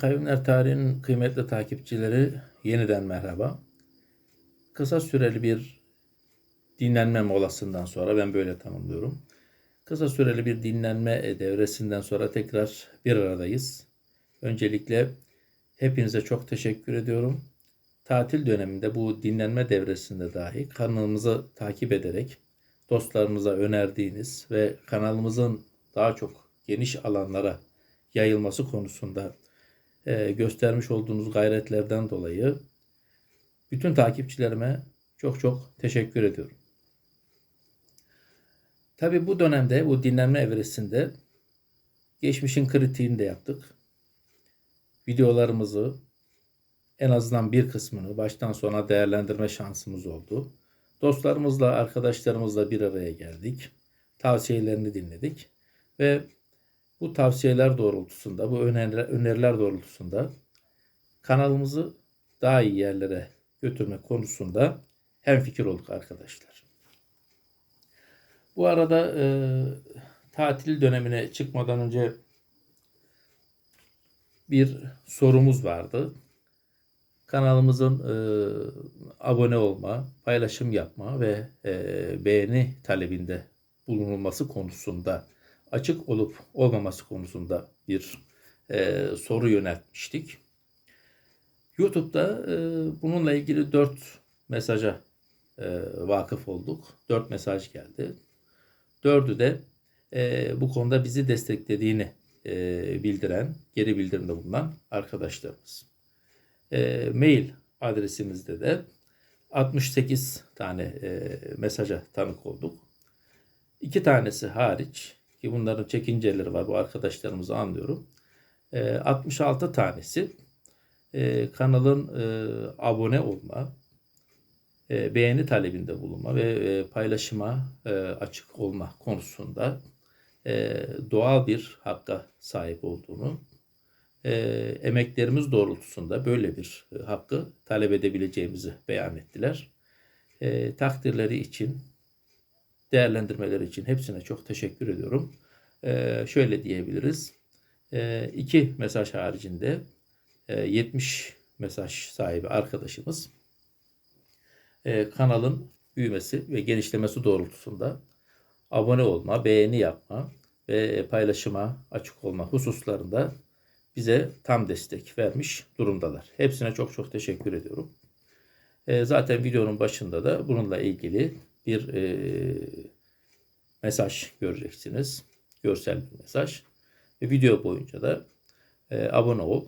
Kavimler Tarihi'nin kıymetli takipçileri yeniden merhaba. Kısa süreli bir dinlenme molasından sonra ben böyle tanımlıyorum. Kısa süreli bir dinlenme devresinden sonra tekrar bir aradayız. Öncelikle hepinize çok teşekkür ediyorum. Tatil döneminde bu dinlenme devresinde dahi kanalımızı takip ederek dostlarınıza önerdiğiniz ve kanalımızın daha çok geniş alanlara yayılması konusunda e, göstermiş olduğunuz gayretlerden dolayı bütün takipçilerime çok çok teşekkür ediyorum. Tabi bu dönemde bu dinlenme evresinde geçmişin kritiğini de yaptık. Videolarımızı en azından bir kısmını baştan sona değerlendirme şansımız oldu. Dostlarımızla, arkadaşlarımızla bir araya geldik. Tavsiyelerini dinledik ve bu tavsiyeler doğrultusunda, bu öneriler, doğrultusunda kanalımızı daha iyi yerlere götürmek konusunda hemfikir olduk arkadaşlar. Bu arada e, tatil dönemine çıkmadan önce bir sorumuz vardı. Kanalımızın e, abone olma, paylaşım yapma ve e, beğeni talebinde bulunulması konusunda açık olup olmaması konusunda bir e, soru yöneltmiştik. YouTube'da e, bununla ilgili dört mesaja e, vakıf olduk. Dört mesaj geldi. Dördü de e, bu konuda bizi desteklediğini e, bildiren, geri bildirimde bulunan arkadaşlarımız. E, mail adresimizde de 68 tane e, mesaja tanık olduk. İki tanesi hariç ki bunların çekinceleri var bu arkadaşlarımızı anlıyorum. E, 66 tanesi e, kanalın e, abone olma, e, beğeni talebinde bulunma ve e, paylaşıma e, açık olma konusunda e, doğal bir hakka sahip olduğunu, e, emeklerimiz doğrultusunda böyle bir hakkı talep edebileceğimizi beyan ettiler. E, takdirleri için, değerlendirmeleri için hepsine çok teşekkür ediyorum. E, şöyle diyebiliriz. E, iki mesaj haricinde e, 70 mesaj sahibi arkadaşımız e, kanalın büyümesi ve genişlemesi doğrultusunda abone olma, beğeni yapma ve paylaşıma açık olma hususlarında bize tam destek vermiş durumdalar. Hepsine çok çok teşekkür ediyorum. E, zaten videonun başında da bununla ilgili bir e, mesaj göreceksiniz. Görsel bir mesaj. Ve video boyunca da e, abone ol,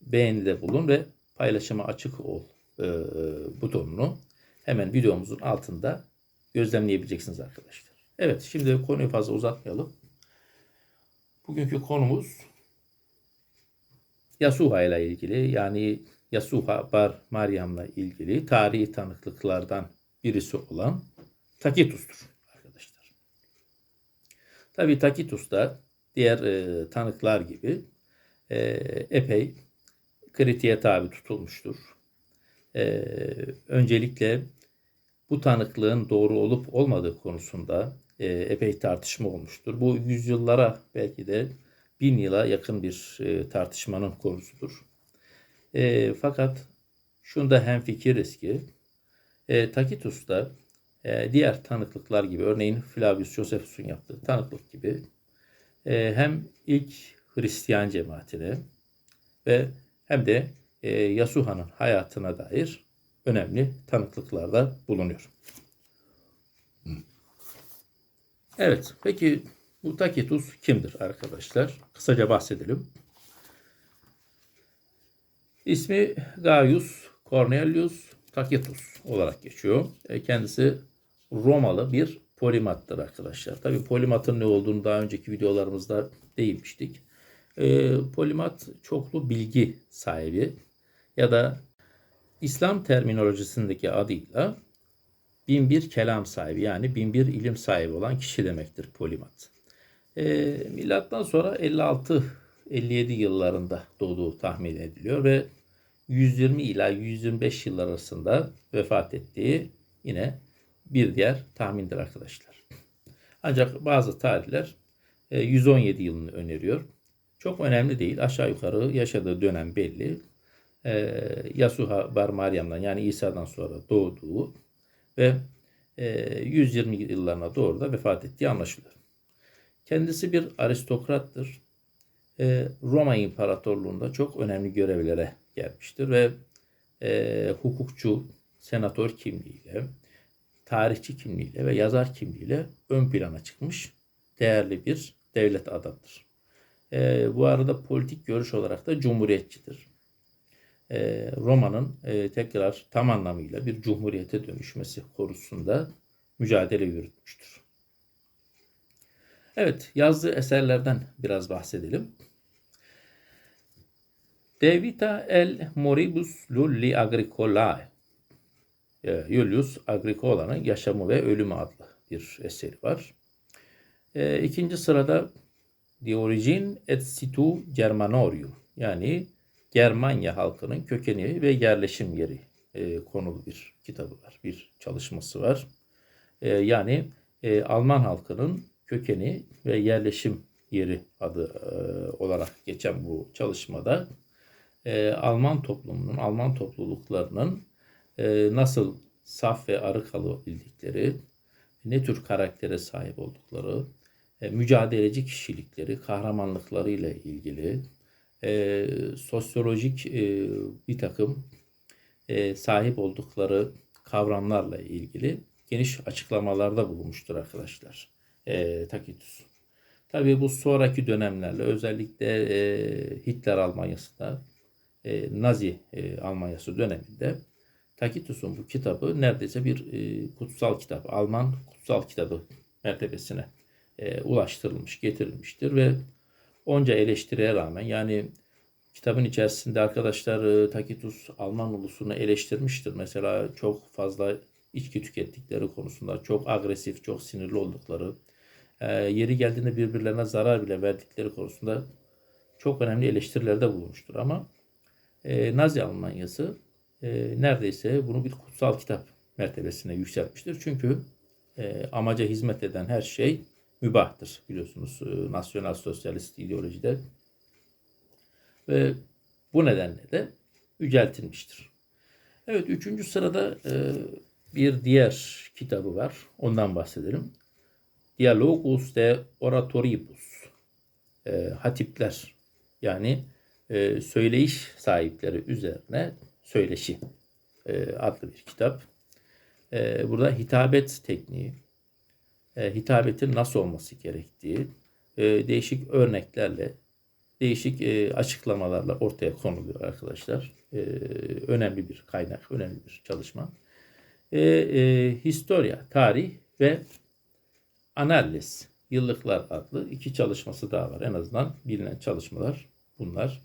beğenide bulun ve paylaşıma açık ol e, butonunu hemen videomuzun altında gözlemleyebileceksiniz arkadaşlar. Evet şimdi konuyu fazla uzatmayalım. Bugünkü konumuz Yasuha ile ilgili yani Yasuha Bar Maryam'la ilgili tarihi tanıklıklardan birisi olan Takitus'tur arkadaşlar. Tabi Takitus da diğer e, tanıklar gibi e, epey kritiğe tabi tutulmuştur. E, öncelikle bu tanıklığın doğru olup olmadığı konusunda e, epey tartışma olmuştur. Bu yüzyıllara belki de bin yıla yakın bir e, tartışmanın konusudur. E, fakat şunda hemfikiriz ki e, Takitus da e, diğer tanıklıklar gibi örneğin Flavius Josephus'un yaptığı tanıklık gibi e, hem ilk Hristiyan cemaatine ve hem de e, Yasuha'nın hayatına dair önemli tanıklıklarda bulunuyor. Evet, peki bu Tacitus kimdir arkadaşlar? Kısaca bahsedelim. İsmi Gaius Cornelius Tacitus olarak geçiyor. E, kendisi Romalı bir polimattır arkadaşlar. Tabi polimatın ne olduğunu daha önceki videolarımızda değinmiştik. E, polimat çoklu bilgi sahibi ya da İslam terminolojisindeki adıyla bin kelam sahibi yani bin ilim sahibi olan kişi demektir polimat. E, milattan sonra 56-57 yıllarında doğduğu tahmin ediliyor ve 120 ila 125 yıllar arasında vefat ettiği yine bir diğer tahmindir arkadaşlar. Ancak bazı tarihler 117 yılını öneriyor. Çok önemli değil. Aşağı yukarı yaşadığı dönem belli. E, Yasuha Bar Meryem'den yani İsa'dan sonra doğduğu ve e, 120 yıllarına doğru da vefat ettiği anlaşılıyor. Kendisi bir aristokrattır. E, Roma İmparatorluğu'nda çok önemli görevlere gelmiştir ve e, hukukçu, senatör kimliğiyle, tarihçi kimliğiyle ve yazar kimliğiyle ön plana çıkmış değerli bir devlet adamıdır. E, bu arada politik görüş olarak da cumhuriyetçidir. E, Roma'nın e, tekrar tam anlamıyla bir cumhuriyete dönüşmesi konusunda mücadele yürütmüştür. Evet, yazdığı eserlerden biraz bahsedelim. De vita el moribus lulli agricolae. E, Julius Agricola'nın Yaşamı ve Ölümü adlı bir eseri var. E, ikinci sırada De Origin et Situ Germanorium yani Germanya halkının kökeni ve yerleşim yeri e, konulu bir kitabı var, bir çalışması var. E, yani e, Alman halkının kökeni ve yerleşim yeri adı e, olarak geçen bu çalışmada e, Alman toplumunun, Alman topluluklarının e, nasıl saf ve arı kalabildikleri, ne tür karaktere sahip oldukları, e, mücadeleci kişilikleri, kahramanlıklarıyla ilgili e, sosyolojik e, bir takım e, sahip oldukları kavramlarla ilgili geniş açıklamalarda bulunmuştur arkadaşlar e, Tacitus. Tabii bu sonraki dönemlerle özellikle e, Hitler Almanya'sında e, Nazi e, Almanyası döneminde Tacitus'un bu kitabı neredeyse bir e, kutsal kitap, Alman kutsal kitabı mertebesine e, ulaştırılmış, getirilmiştir ve onca eleştiriye rağmen yani kitabın içerisinde arkadaşlar e, Tacitus Alman ulusunu eleştirmiştir. Mesela çok fazla içki tükettikleri konusunda çok agresif, çok sinirli oldukları, e, yeri geldiğinde birbirlerine zarar bile verdikleri konusunda çok önemli eleştirilerde bulunmuştur. Ama e, Nazi Almanyası e, neredeyse bunu bir kutsal kitap mertebesine yükseltmiştir. Çünkü e, amaca hizmet eden her şey mübahtır biliyorsunuz e, nasyonal sosyalist ideolojide. Ve bu nedenle de yüceltilmiştir. Evet üçüncü sırada e, bir diğer kitabı var. Ondan bahsedelim. Dialogus de Oratoribus. E, hatipler yani e, söyleyiş sahipleri üzerine söyleşi e, adlı bir kitap. E, burada hitabet tekniği, e, hitabetin nasıl olması gerektiği e, değişik örneklerle, değişik e, açıklamalarla ortaya konuluyor arkadaşlar. E, önemli bir kaynak, önemli bir çalışma. E, e, Historia, tarih ve analiz, yıllıklar adlı iki çalışması daha var. En azından bilinen çalışmalar bunlar.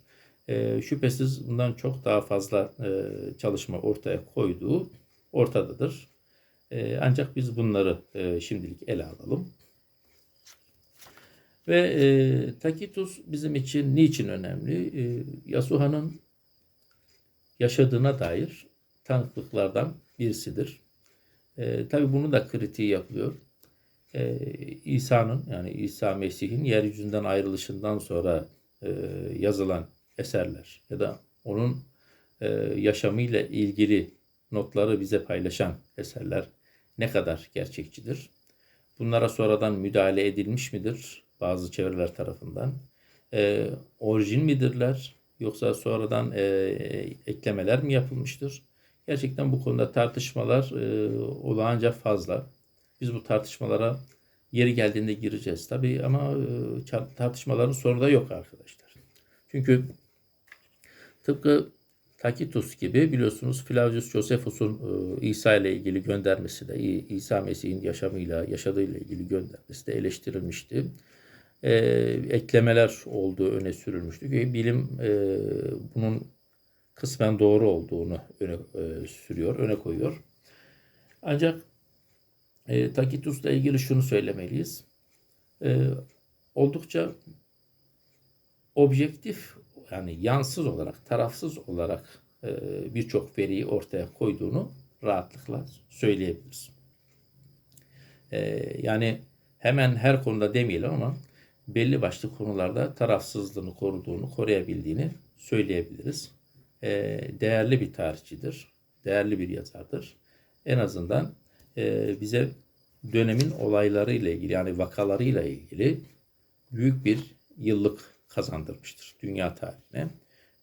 E, şüphesiz bundan çok daha fazla e, çalışma ortaya koyduğu ortadadır. E, ancak biz bunları e, şimdilik ele alalım. Ve e, Tacitus bizim için niçin önemli? E, Yasuha'nın yaşadığına dair tanıklıklardan birisidir. E, Tabi bunu da kritiği yapılıyor. E, İsa'nın yani İsa Mesih'in yeryüzünden ayrılışından sonra e, yazılan eserler ya da onun e, yaşamıyla ilgili notları bize paylaşan eserler ne kadar gerçekçidir? Bunlara sonradan müdahale edilmiş midir bazı çevreler tarafından? E, orijin midirler yoksa sonradan e, eklemeler mi yapılmıştır? Gerçekten bu konuda tartışmalar e, olağanca fazla. Biz bu tartışmalara yeri geldiğinde gireceğiz tabii ama e, tartışmaların sonu da yok arkadaşlar. Çünkü tıpkı Tacitus gibi biliyorsunuz Flavius Josephus'un e, İsa ile ilgili göndermesi de İsa Mesih'in yaşamıyla, yaşadığıyla ilgili göndermesi de eleştirilmişti. E, eklemeler olduğu öne sürülmüştü bilim e, bunun kısmen doğru olduğunu öne e, sürüyor, öne koyuyor. Ancak e, Tacitus'la ilgili şunu söylemeliyiz. E, oldukça objektif yani yansız olarak, tarafsız olarak e, birçok veriyi ortaya koyduğunu rahatlıkla söyleyebiliriz. E, yani hemen her konuda demeyelim ama belli başlı konularda tarafsızlığını koruduğunu, koruyabildiğini söyleyebiliriz. E, değerli bir tarihçidir, değerli bir yazardır. En azından bize dönemin olaylarıyla ilgili yani vakalarıyla ilgili büyük bir yıllık kazandırmıştır dünya tarihine.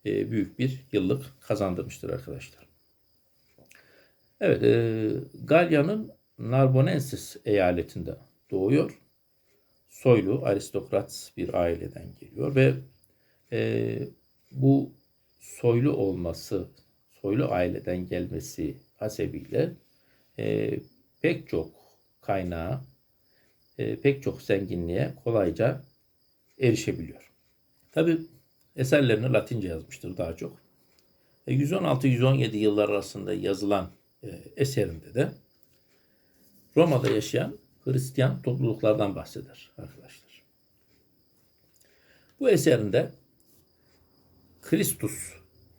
E, büyük bir yıllık kazandırmıştır arkadaşlar. Evet, e, Galya'nın Narbonensis eyaletinde doğuyor. Soylu, aristokrat bir aileden geliyor ve e, bu soylu olması, soylu aileden gelmesi hasebiyle e, pek çok kaynağa, e, pek çok zenginliğe kolayca erişebiliyor. Tabi eserlerini Latince yazmıştır daha çok. E, 116-117 yıllar arasında yazılan e, eserinde de Roma'da yaşayan Hristiyan topluluklardan bahseder arkadaşlar. Bu eserinde Kristus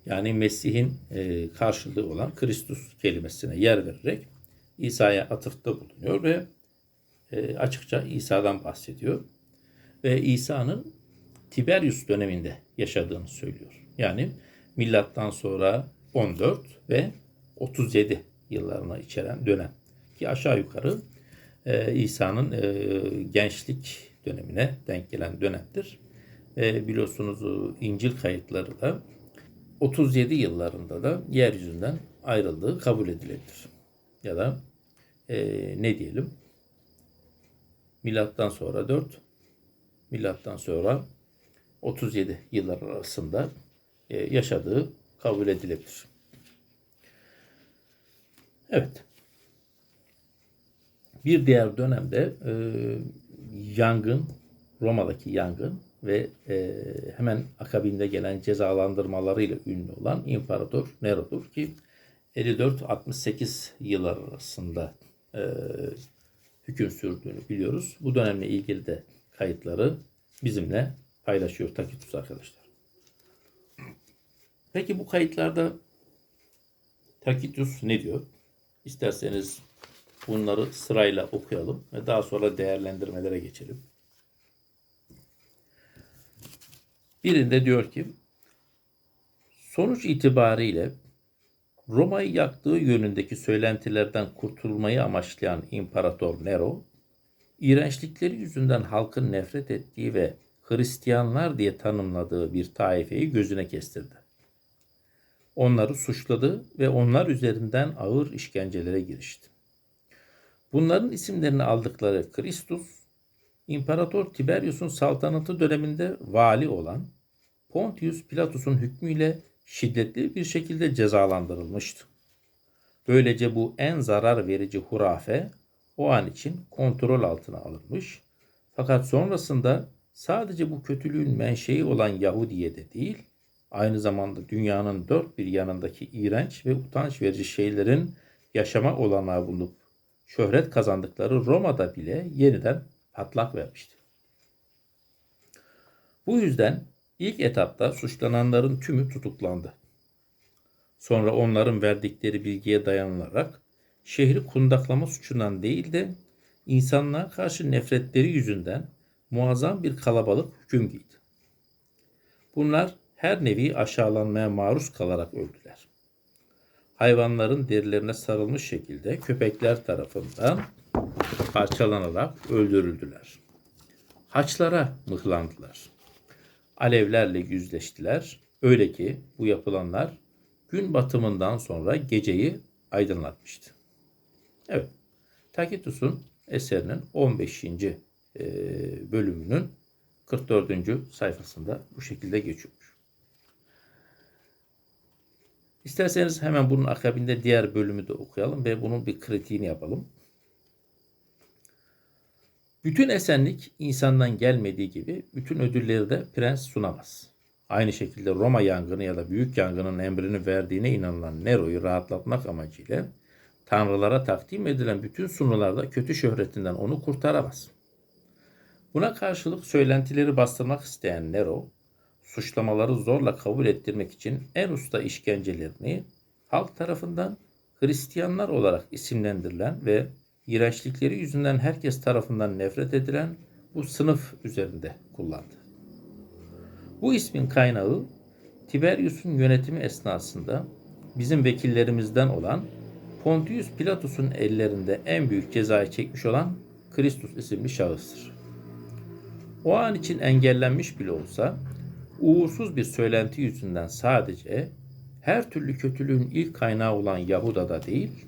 yani Mesih'in e, karşılığı olan Kristus kelimesine yer vererek İsa'ya atıfta bulunuyor ve e, açıkça İsa'dan bahsediyor. Ve İsa'nın Tiberius döneminde yaşadığını söylüyor. Yani milattan sonra 14 ve 37 yıllarına içeren dönem. Ki aşağı yukarı e, İsa'nın e, gençlik dönemine denk gelen dönemdir. E, biliyorsunuz İncil kayıtları da 37 yıllarında da yeryüzünden ayrıldığı kabul edilebilir. Ya da e, ne diyelim? Milattan sonra 4, milattan sonra 37 yıllar arasında e, yaşadığı kabul edilebilir. Evet. Bir diğer dönemde e, yangın, Roma'daki yangın ve e, hemen akabinde gelen cezalandırmalarıyla ünlü olan İmparator Nero'dur ki 54-68 yıllar arasında e, hüküm sürdüğünü biliyoruz. Bu dönemle ilgili de kayıtları bizimle paylaşıyor Takitus arkadaşlar. Peki bu kayıtlarda Takitus ne diyor? İsterseniz bunları sırayla okuyalım ve daha sonra değerlendirmelere geçelim. Birinde diyor ki sonuç itibariyle Roma'yı yaktığı yönündeki söylentilerden kurtulmayı amaçlayan İmparator Nero, iğrençlikleri yüzünden halkın nefret ettiği ve Hristiyanlar diye tanımladığı bir taifeyi gözüne kestirdi. Onları suçladı ve onlar üzerinden ağır işkencelere girişti. Bunların isimlerini aldıkları Kristus, İmparator Tiberius'un saltanatı döneminde vali olan Pontius Pilatus'un hükmüyle şiddetli bir şekilde cezalandırılmıştı. Böylece bu en zarar verici hurafe o an için kontrol altına alınmış. Fakat sonrasında sadece bu kötülüğün menşei olan Yahudiye'de değil, aynı zamanda dünyanın dört bir yanındaki iğrenç ve utanç verici şeylerin yaşama olanağı bulup şöhret kazandıkları Roma'da bile yeniden patlak vermişti. Bu yüzden ilk etapta suçlananların tümü tutuklandı. Sonra onların verdikleri bilgiye dayanılarak şehri kundaklama suçundan değil de insanlığa karşı nefretleri yüzünden muazzam bir kalabalık hüküm giydi. Bunlar her nevi aşağılanmaya maruz kalarak öldüler. Hayvanların derilerine sarılmış şekilde köpekler tarafından parçalanarak öldürüldüler. Haçlara mıhlandılar. Alevlerle yüzleştiler. Öyle ki bu yapılanlar gün batımından sonra geceyi aydınlatmıştı. Evet, Takitus'un eserinin 15. bölümünün 44. sayfasında bu şekilde geçiyor. İsterseniz hemen bunun akabinde diğer bölümü de okuyalım ve bunun bir kritiğini yapalım. Bütün esenlik insandan gelmediği gibi bütün ödülleri de prens sunamaz. Aynı şekilde Roma yangını ya da büyük yangının emrini verdiğine inanılan Nero'yu rahatlatmak amacıyla tanrılara takdim edilen bütün sunularda kötü şöhretinden onu kurtaramaz. Buna karşılık söylentileri bastırmak isteyen Nero, suçlamaları zorla kabul ettirmek için en usta işkencelerini halk tarafından Hristiyanlar olarak isimlendirilen ve iğrençlikleri yüzünden herkes tarafından nefret edilen bu sınıf üzerinde kullandı. Bu ismin kaynağı Tiberius'un yönetimi esnasında bizim vekillerimizden olan Pontius Pilatus'un ellerinde en büyük cezayı çekmiş olan Kristus isimli şahıstır. O an için engellenmiş bile olsa uğursuz bir söylenti yüzünden sadece her türlü kötülüğün ilk kaynağı olan Yahuda'da değil,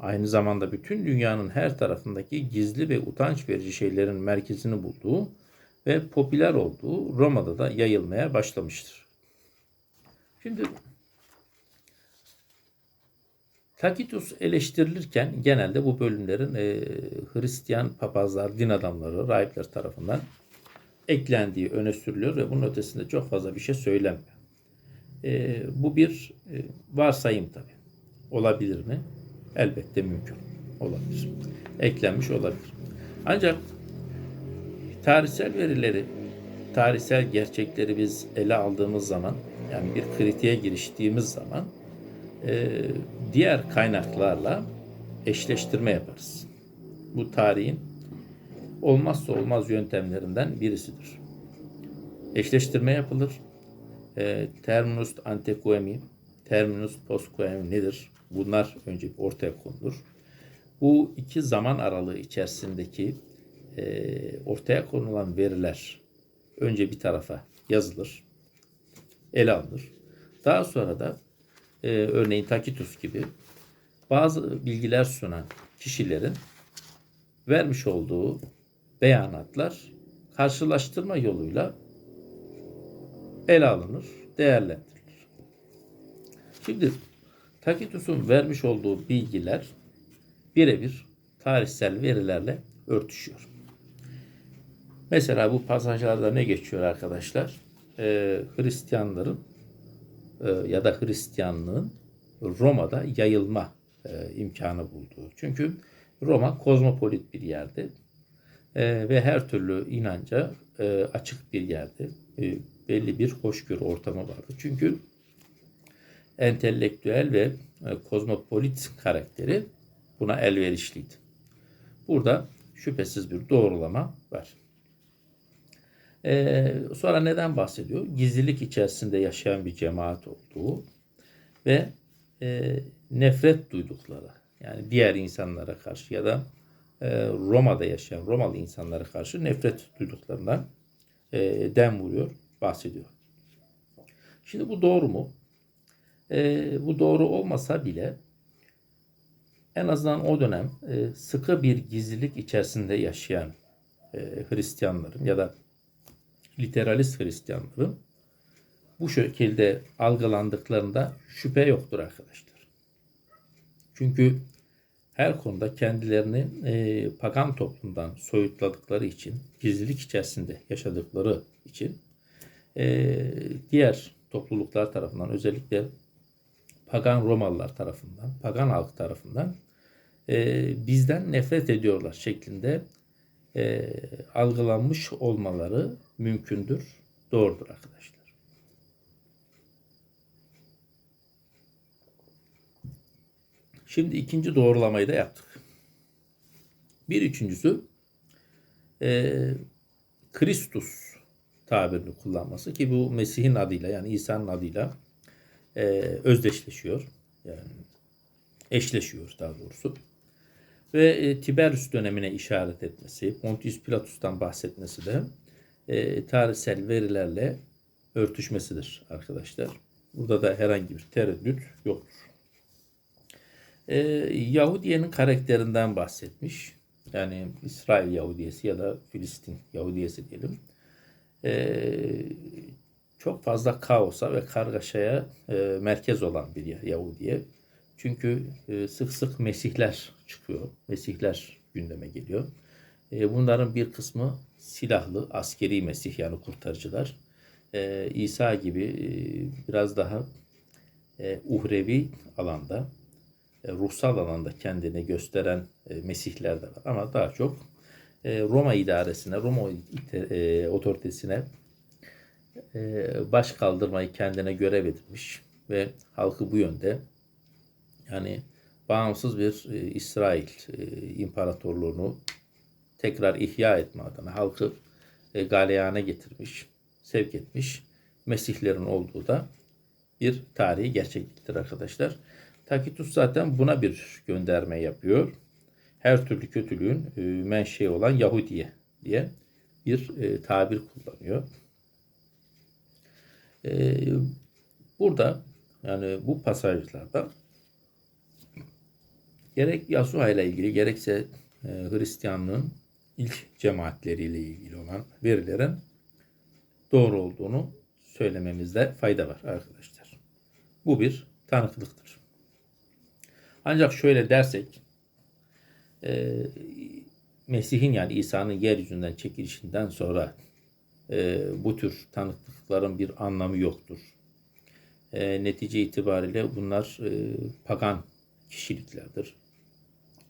aynı zamanda bütün dünyanın her tarafındaki gizli ve utanç verici şeylerin merkezini bulduğu ve popüler olduğu Roma'da da yayılmaya başlamıştır. Şimdi Tacitus eleştirilirken genelde bu bölümlerin e, Hristiyan papazlar, din adamları, rahipler tarafından eklendiği öne sürülüyor ve bunun ötesinde çok fazla bir şey söylenmiyor. E, bu bir e, varsayım tabii. Olabilir mi? Elbette mümkün. Olabilir. Eklenmiş olabilir. Ancak tarihsel verileri, tarihsel gerçekleri biz ele aldığımız zaman, yani bir kritiğe giriştiğimiz zaman e, diğer kaynaklarla eşleştirme yaparız. Bu tarihin olmazsa olmaz yöntemlerinden birisidir. Eşleştirme yapılır. E, terminus antequemi, terminus postquemi nedir? Bunlar önce ortaya konulur. Bu iki zaman aralığı içerisindeki e, ortaya konulan veriler önce bir tarafa yazılır, ele alınır. Daha sonra da e, örneğin Tacitus gibi bazı bilgiler sunan kişilerin vermiş olduğu beyanatlar karşılaştırma yoluyla ele alınır, değerlendirilir. Şimdi Tacitus'un vermiş olduğu bilgiler birebir tarihsel verilerle örtüşüyor. Mesela bu pasajlarda ne geçiyor arkadaşlar? Ee, Hristiyanların e, ya da Hristiyanlığın Roma'da yayılma e, imkanı bulduğu. Çünkü Roma kozmopolit bir yerdi e, ve her türlü inanca e, açık bir yerdi. E, belli bir hoşgörü ortamı vardı. Çünkü entelektüel ve e, kozmopolit karakteri buna elverişliydi. Burada şüphesiz bir doğrulama var. Ee, sonra neden bahsediyor? Gizlilik içerisinde yaşayan bir cemaat olduğu ve e, nefret duydukları yani diğer insanlara karşı ya da e, Roma'da yaşayan Romalı insanlara karşı nefret duyduklarından e, dem vuruyor, bahsediyor. Şimdi bu doğru mu? E, bu doğru olmasa bile en azından o dönem e, sıkı bir gizlilik içerisinde yaşayan e, Hristiyanların ya da literalist Hristiyanların bu şekilde algılandıklarında şüphe yoktur arkadaşlar. Çünkü her konuda kendilerini e, pagan toplumdan soyutladıkları için, gizlilik içerisinde yaşadıkları için e, diğer topluluklar tarafından özellikle pagan Romalılar tarafından, pagan halk tarafından e, bizden nefret ediyorlar şeklinde e, algılanmış olmaları mümkündür, doğrudur arkadaşlar. Şimdi ikinci doğrulamayı da yaptık. Bir üçüncüsü e, Kristus tabirini kullanması ki bu Mesih'in adıyla yani İsa'nın adıyla e, özdeşleşiyor. Yani eşleşiyor daha doğrusu. Ve e, Tiberius dönemine işaret etmesi, Pontius Pilatus'tan bahsetmesi de e, tarihsel verilerle örtüşmesidir arkadaşlar. Burada da herhangi bir tereddüt yoktur. E, Yahudiye'nin karakterinden bahsetmiş. Yani İsrail Yahudiyesi ya da Filistin Yahudiyesi diyelim. E, çok fazla kaosa ve kargaşaya e, merkez olan bir Yahudiye. Çünkü e, sık sık mesihler çıkıyor. Mesihler gündeme geliyor. E, bunların bir kısmı silahlı, askeri mesih yani kurtarıcılar. E, İsa gibi e, biraz daha e, uhrevi alanda, ruhsal alanda kendini gösteren e, mesihler de var. Ama daha çok e, Roma idaresine, Roma e, otoritesine e, baş kaldırmayı kendine görev edinmiş ve halkı bu yönde yani bağımsız bir e, İsrail e, imparatorluğunu tekrar ihya etme adına halkı e, galeyana getirmiş, sevk etmiş Mesihlerin olduğu da bir tarihi gerçekliktir arkadaşlar. Takitus zaten buna bir gönderme yapıyor. Her türlü kötülüğün e, menşei olan Yahudiye diye bir e, tabir kullanıyor. E, burada yani bu pasajlarda gerek Yasuha ile ilgili gerekse Hristiyanlığın ilk cemaatleriyle ilgili olan verilerin doğru olduğunu söylememizde fayda var arkadaşlar. Bu bir tanıklıktır. Ancak şöyle dersek e, Mesih'in yani İsa'nın yeryüzünden çekilişinden sonra e, bu tür tanıklıkların bir anlamı yoktur. E, netice itibariyle bunlar e, pagan kişiliklerdir.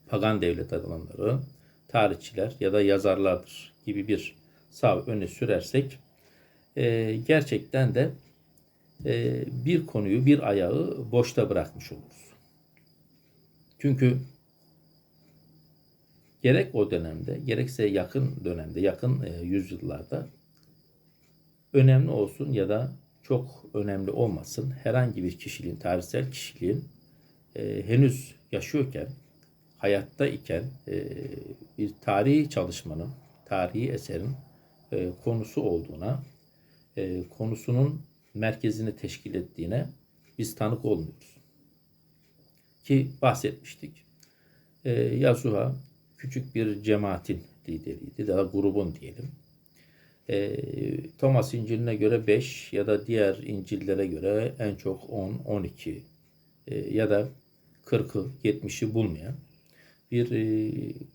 Pagan devlet adamları, tarihçiler ya da yazarlardır gibi bir sav öne sürersek e, gerçekten de e, bir konuyu, bir ayağı boşta bırakmış oluruz. Çünkü gerek o dönemde, gerekse yakın dönemde, yakın e, yüzyıllarda önemli olsun ya da çok önemli olmasın herhangi bir kişiliğin, tarihsel kişiliğin e, henüz yaşıyorken, hayatta iken e, bir tarihi çalışmanın, tarihi eserin e, konusu olduğuna, e, konusunun merkezini teşkil ettiğine biz tanık olmuyoruz. Ki bahsetmiştik. E, Yasuha küçük bir cemaatin lideriydi, daha grubun diyelim. E, Thomas İncil'ine göre 5 ya da diğer İncil'lere göre en çok 10, 12 e, ya da 40'ı, 70'i bulmayan bir e,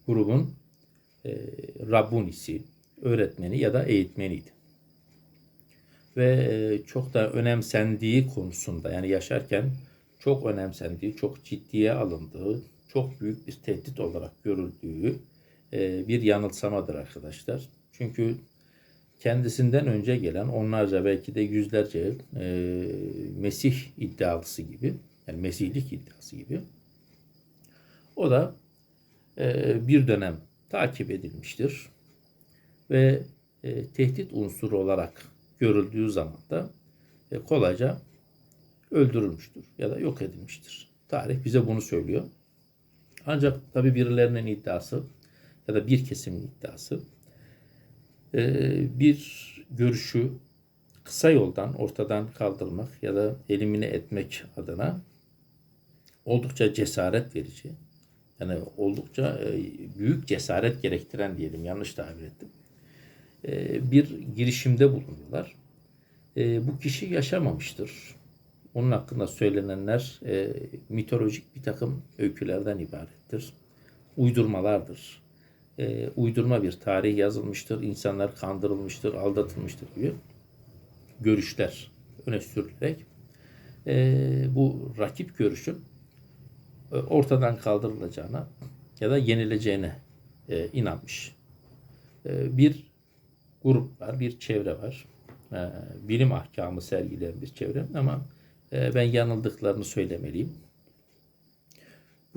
grubun e, Rabbunisi, öğretmeni ya da eğitmeniydi. Ve e, çok da önemsendiği konusunda yani yaşarken çok önemsendiği, çok ciddiye alındığı, çok büyük bir tehdit olarak görüldüğü e, bir yanılsamadır arkadaşlar. Çünkü kendisinden önce gelen onlarca belki de yüzlerce e, Mesih iddialısı gibi yani Mesihlik iddiası gibi o da e, bir dönem takip edilmiştir ve e, tehdit unsuru olarak görüldüğü zaman da e, kolayca öldürülmüştür ya da yok edilmiştir. Tarih bize bunu söylüyor. Ancak tabi birilerinin iddiası ya da bir kesimin iddiası e, bir görüşü kısa yoldan ortadan kaldırmak ya da elimine etmek adına oldukça cesaret verici. Yani oldukça e, büyük cesaret gerektiren diyelim yanlış tabir ettim. E, bir girişimde bulunuyorlar. Bu kişi yaşamamıştır. Onun hakkında söylenenler mitolojik bir takım öykülerden ibarettir. Uydurmalardır e, uydurma bir tarih yazılmıştır. İnsanlar kandırılmıştır, aldatılmıştır gibi görüşler öne sürülerek e, bu rakip görüşün e, ortadan kaldırılacağına ya da yenileceğine e, inanmış. E, bir grup var, bir çevre var. E, bilim ahkamı sergileyen bir çevre ama e, ben yanıldıklarını söylemeliyim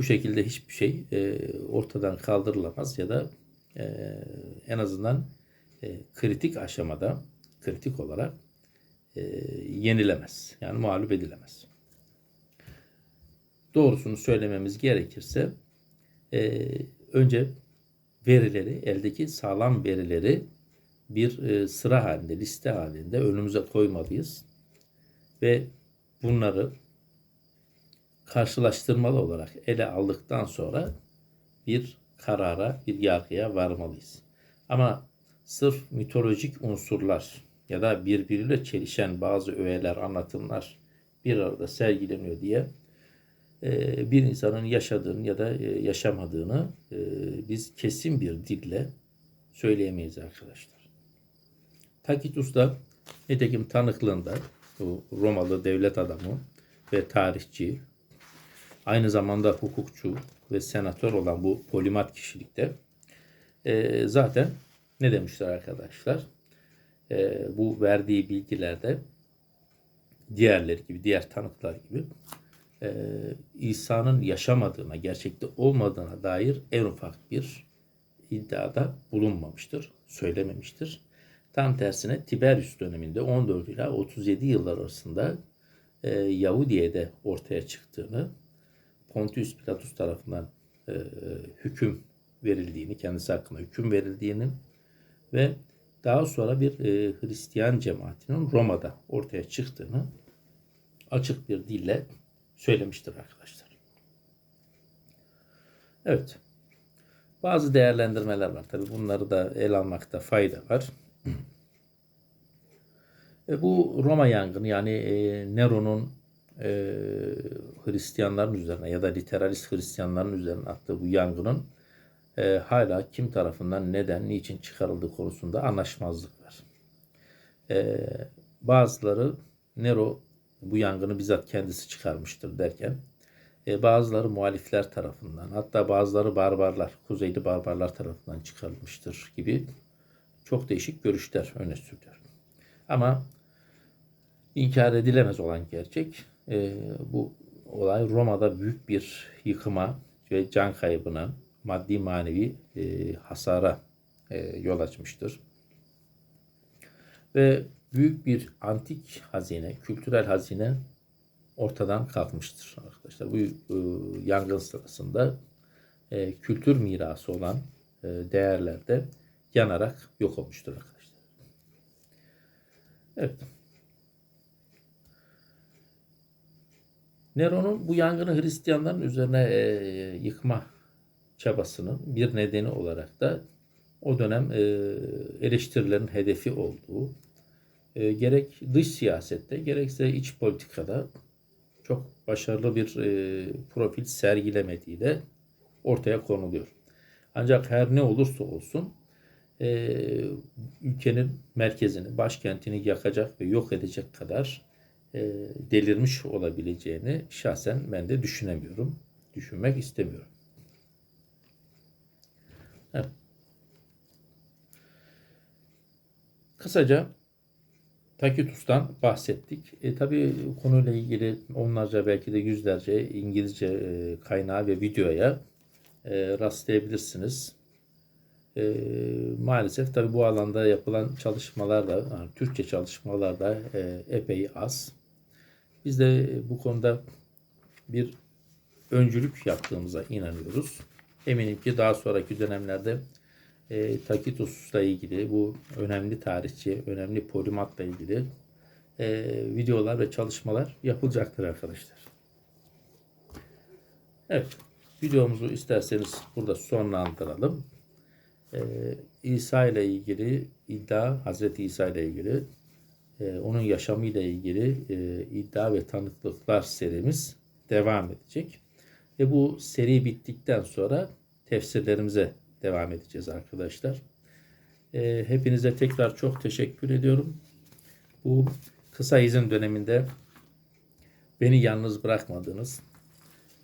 bu şekilde hiçbir şey e, ortadan kaldırılamaz ya da e, en azından e, kritik aşamada kritik olarak yenilemez. Yani mağlup edilemez. Doğrusunu söylememiz gerekirse önce verileri, eldeki sağlam verileri bir sıra halinde, liste halinde önümüze koymalıyız. Ve bunları karşılaştırmalı olarak ele aldıktan sonra bir karara, bir yargıya varmalıyız. Ama sırf mitolojik unsurlar ya da birbiriyle çelişen bazı öğeler, anlatımlar bir arada sergileniyor diye e, bir insanın yaşadığını ya da e, yaşamadığını e, biz kesin bir dille söyleyemeyiz arkadaşlar. Takitus da nitekim tanıklığında Romalı devlet adamı ve tarihçi aynı zamanda hukukçu ve senatör olan bu polimat kişilikte e, zaten ne demişler arkadaşlar? E, bu verdiği bilgilerde diğerleri gibi, diğer tanıklar gibi e, İsa'nın yaşamadığına, gerçekte olmadığına dair en ufak bir iddiada bulunmamıştır, söylememiştir. Tam tersine Tiberius döneminde 14 ila 37 yıllar arasında e, Yahudiye'de ortaya çıktığını, Pontius Pilatus tarafından e, hüküm verildiğini, kendisi hakkında hüküm verildiğini ve daha sonra bir e, Hristiyan cemaatinin Roma'da ortaya çıktığını açık bir dille söylemiştir arkadaşlar. Evet. Bazı değerlendirmeler var. Tabi bunları da el almakta fayda var. E, bu Roma yangını yani e, Nero'nun e, Hristiyanların üzerine ya da literalist Hristiyanların üzerine attığı bu yangının e, hala kim tarafından neden, niçin çıkarıldığı konusunda anlaşmazlık var. E, bazıları Nero bu yangını bizzat kendisi çıkarmıştır derken e, bazıları muhalifler tarafından hatta bazıları barbarlar, Kuzeyli barbarlar tarafından çıkarılmıştır gibi çok değişik görüşler öne sürüyor. Ama inkar edilemez olan gerçek e, bu olay Roma'da büyük bir yıkıma ve can kaybına, maddi manevi e, hasara e, yol açmıştır. Ve büyük bir antik hazine, kültürel hazine ortadan kalkmıştır arkadaşlar. Bu e, yangın sırasında e, kültür mirası olan e, değerler de yanarak yok olmuştur arkadaşlar. Evet. Nero'nun bu yangını Hristiyanların üzerine e, yıkma çabasının bir nedeni olarak da o dönem e, eleştirilerin hedefi olduğu e, gerek dış siyasette gerekse iç politikada çok başarılı bir e, profil sergilemediği de ortaya konuluyor. Ancak her ne olursa olsun e, ülkenin merkezini, başkentini yakacak ve yok edecek kadar e, delirmiş olabileceğini şahsen ben de düşünemiyorum. Düşünmek istemiyorum. Evet. Kısaca Tacitus'tan bahsettik. E, tabii konuyla ilgili onlarca belki de yüzlerce İngilizce e, kaynağı ve videoya e, rastlayabilirsiniz. E, maalesef tabii bu alanda yapılan çalışmalar da, yani Türkçe çalışmalar da e, epey az. Biz de bu konuda bir öncülük yaptığımıza inanıyoruz. Eminim ki daha sonraki dönemlerde e, Tacitus'la ilgili bu önemli tarihçi, önemli polimatla ilgili e, videolar ve çalışmalar yapılacaktır arkadaşlar. Evet, videomuzu isterseniz burada sonlandıralım. E, İsa ile ilgili iddia, Hazreti İsa ile ilgili e, onun yaşamı ile ilgili e, iddia ve tanıklıklar serimiz devam edecek. Ve bu seri bittikten sonra tefsirlerimize devam edeceğiz arkadaşlar. E, hepinize tekrar çok teşekkür ediyorum. Bu kısa izin döneminde beni yalnız bırakmadınız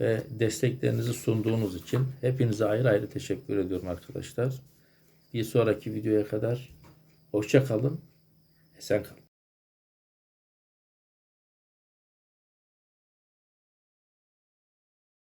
ve desteklerinizi sunduğunuz için hepinize ayrı ayrı teşekkür ediyorum arkadaşlar. Bir sonraki videoya kadar hoşça kalın, esen kalın.